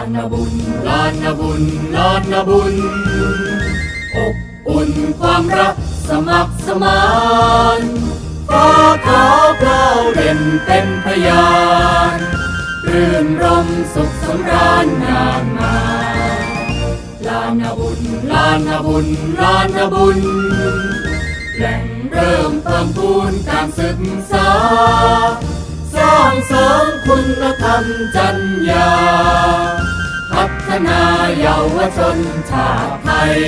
านนาบุญลานนาบุญลานนาบุญ อบอุ่นความรักสมัครสมานฟ้าขาวเปล่าเด่นเป็นพยานรื่นรมสุขสำราญงานมาลานนาบุญลานนาบุญลานนาบุญ แหล่งเริ่มเพิ่มพูนการศึกษา สร้างเสริมคุณธรรมจัญญา ฒนาเยาวชนชาติไทย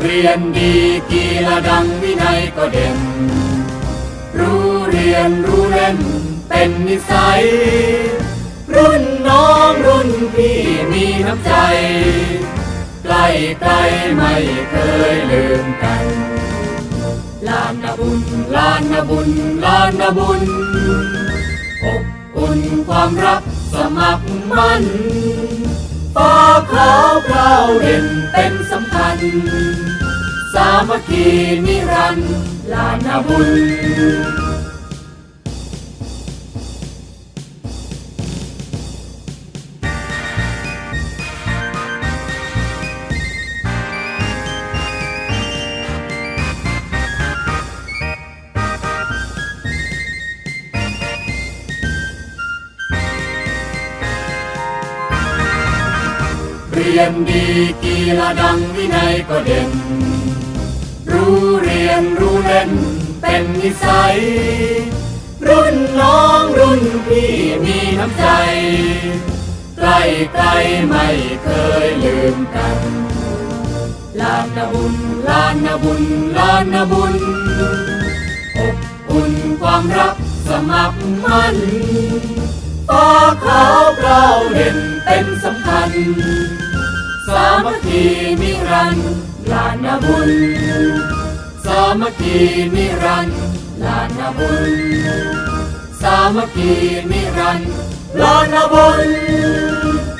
เรียนดีกีฬาดังวินัยก็เด่น รู้เรียนรู้เล่นเป็นนิสัย รุ่นน้องรุ่นพี่มีน้ำใจ ใกล้ใกล้ไม่เคยลืมกันลานนาบุญลานนาบุญลานนาบุญอบอุ่นความรักสมัครมั่น ฟ้าขาวเปล่าเด่นเป็นสำคัญ สามัคคีนิรันดร์ลานนาบุญ รียนดีกีฬาดังวินัยก็เด่น รู้เรียนรู้เล่นเป็นนิสัย รุ่นน้องรุ่นพี่มีน้ำใจ ใกล้ใกล้ไม่เคยลืมกันลานนาบุญลานนาบุญลานนาบุญอบอุ่นความรักสมัครมั่นฟ้าขาวเปล่าเด่นเป็นสำคัญ นิรันดร์ลานนาบุญ สามัคคีนิรันดร์ลานนาบุญ สามัคคีนิรันดร์ลานนาบุญ